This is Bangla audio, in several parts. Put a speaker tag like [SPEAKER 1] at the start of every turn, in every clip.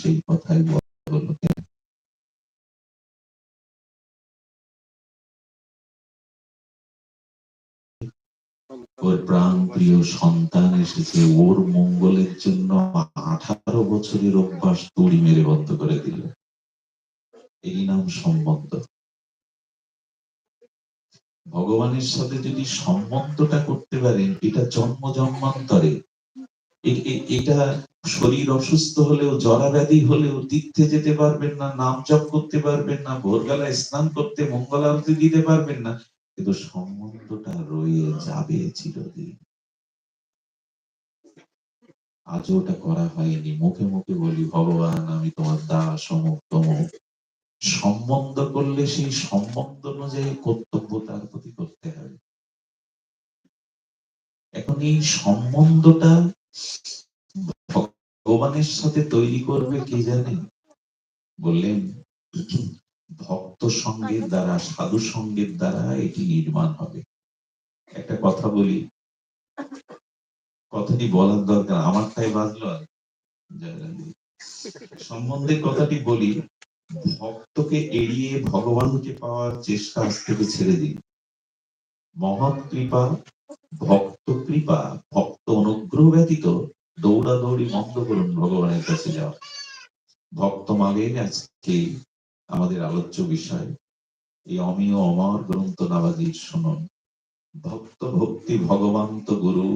[SPEAKER 1] সেই কথাই বলো কেন? ওর প্রাণ প্রিয় সন্তান এসেছে, ওর মঙ্গলের জন্য আঠারো বছরের অভ্যাস দড়ি মেরে বন্ধ করে দিল এই নাম সম্বন্ধ ভগবানের সাথে যদি সম্বন্ধটা করতে পারেন, এটা জন্ম জন্মান্তরে এটা শরীর অসুস্থ হলেও জরা ব্যাধি হলেও তীর্থে যেতে পারবেন না, নাম জপ করতে পারবেন না, ভোরবেলায় স্নান করতে, মঙ্গল আরতি দিতে পারবেন না, কিন্তু সম্বন্ধটা রয়ে যাবে চিরদিন। আজও ওটা করা হয়নি। মুখে মুখে বলি, ভগবান, আমি তোমার দাস, অমুক সম্বন্ধ করলে সেই সম্বন্ধ অনুযায়ী কর্তব্য তার প্রতি করতে হবে। এখন এই সম্বন্ধটা ভগবানের সাথে তৈরি করবে কে জানে? বললেন, ভক্ত সঙ্গের দ্বারা, সাধু সঙ্গের দ্বারা এটি নির্মাণ হবে। একটা কথা বলি। কথাটি বলার দরকার। আমারটাই বাজলো আর সম্বন্ধে কথাটি বলি, ভক্তকে এড়িয়ে ভগবানকে পাওয়ার চেষ্টা আজ থেকে ছেড়ে দিন মহৎ কৃপা, ভক্ত কৃপা, ভক্ত অনুগ্রহ ব্যতীত দৌড়াদৌড়ি বন্ধ করুন ভগবানের কাছে যাও ভক্ত মাগেন আজকে আমাদের আলোচ্য বিষয়, এই অমীয় অমর গ্রন্থ নাবাজির শুনুন। ভক্ত ভক্তি ভগবন্ত গুরু।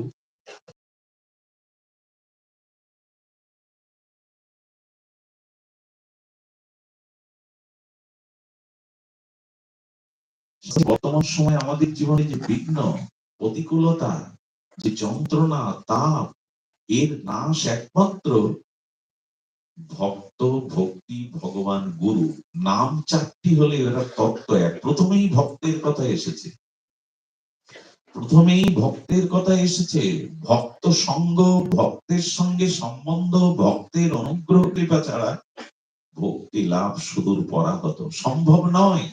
[SPEAKER 1] বর্তমান সময় আমাদের জীবনে যে বিঘ্ন, প্রতিকূলতা যে যন্ত্রণা, তাপ, এর নাশ একমাত্র ভক্ত, ভক্তি, ভগবান, গুরু। নাম চারটি হলে এরা তত্ত্ব এক। প্রথমেই ভক্তের কথা এসেছে। প্রথমেই ভক্তের কথা এসেছে, ভক্ত সঙ্গ, ভক্তের সঙ্গে সম্বন্ধ, ভক্তের অনুগ্রহ কৃপা ছাড়া ভক্তি লাভ সুদূর পরাগত। সম্ভব নয়।